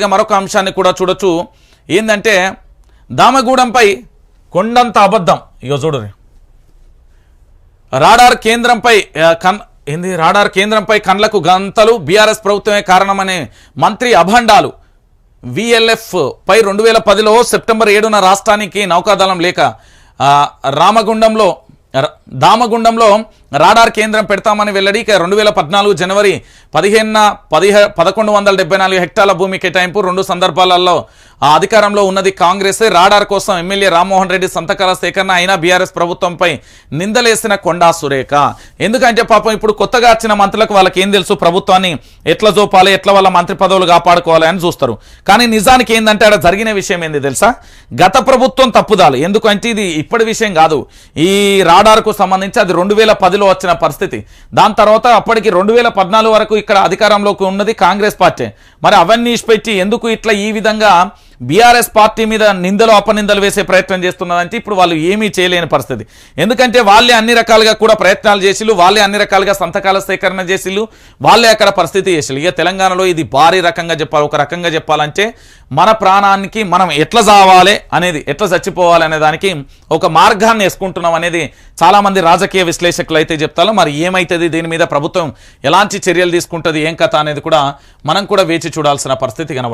మరొక అంశాన్ని కూడా చూడొచ్చు. ఏంటంటే దామగూడెంపై కొండంత అబద్ధం. ఇగో చూడరు రాడార్ కేంద్రంపై కన్ ఏంది? రాడార్ కేంద్రంపై కండ్లకు గంతలు బీఆర్ఎస్ ప్రభుత్వమే కారణమనే మంత్రి అభండాలు. విఎల్ఎఫ్ పై రెండు వేల పదిలో సెప్టెంబర్ ఏడున రాష్ట్రానికి నౌకాదళం లేక రామగుండంలో దామగుండంలో రాడార్ కేంద్రం పెడతామని వెల్లడి. ఇక రెండు వేల పద్నాలుగు జనవరి పదిహేనున పదిహే పదకొండు వందల డెబ్బై నాలుగు హెక్టార్ల భూమి కేటాయింపు. రెండు సందర్భాలలో ఆ అధికారంలో ఉన్నది కాంగ్రెస్. రాడార్ కోసం ఎమ్మెల్యే రామ్మోహన్ రెడ్డి సంతకాల సేకరణ అయినా బీఆర్ఎస్ ప్రభుత్వంపై నిందలేసిన కొండా సురేఖ. ఎందుకంటే పాపం ఇప్పుడు కొత్తగా వచ్చిన మంత్రులకు వాళ్ళకి ఏం తెలుసు? ప్రభుత్వాన్ని ఎట్లా జోపాలి ఎట్లా వాళ్ళ మంత్రి పదవులు కాపాడుకోవాలి అని చూస్తారు. కానీ నిజానికి ఏంటంటే అక్కడ జరిగిన విషయం ఏంది తెలుసా? గత ప్రభుత్వం తప్పుదాలు. ఎందుకంటే ఇది ఇప్పటి విషయం కాదు. ఈ రాడార్కు సంబంధించి అది రెండు వేల పదిలో వచ్చిన పరిస్థితి. దాని తర్వాత అప్పటికి రెండు వేల పద్నాలుగు వరకు ఇక్కడ అధికారంలోకి ఉన్నది కాంగ్రెస్ పార్టీ. మరి అవన్నీ పెట్టి ఎందుకు ఇట్లా ఈ విధంగా బీఆర్ఎస్ పార్టీ మీద నిందలు అపనిందలు వేసే ప్రయత్నం చేస్తున్నదంటే ఇప్పుడు వాళ్ళు ఏమీ చేయలేని పరిస్థితి. ఎందుకంటే వాళ్ళే అన్ని రకాలుగా కూడా ప్రయత్నాలు చేసిళ్ళు వాళ్ళే అన్ని రకాలుగా సంతకాల సేకరణ చేసిళ్ళు వాళ్ళే అక్కడ పరిస్థితి చేసిళ్ళు. ఇక తెలంగాణలో ఇది భారీ రకంగా చెప్పాలి ఒక రకంగా చెప్పాలంటే మన ప్రాణానికి మనం ఎట్లా చావాలి అనేది ఎట్లా చచ్చిపోవాలి అనే దానికి ఒక మార్గాన్ని వేసుకుంటున్నాం అనేది చాలామంది రాజకీయ విశ్లేషకులు అయితే చెప్తారు. మరి ఏమైతుంది? దీని మీద ప్రభుత్వం ఎలాంటి చర్యలు తీసుకుంటుంది? ఏం కథ అనేది కూడా మనం కూడా వేచి చూడాల్సిన పరిస్థితి కనబడుతుంది.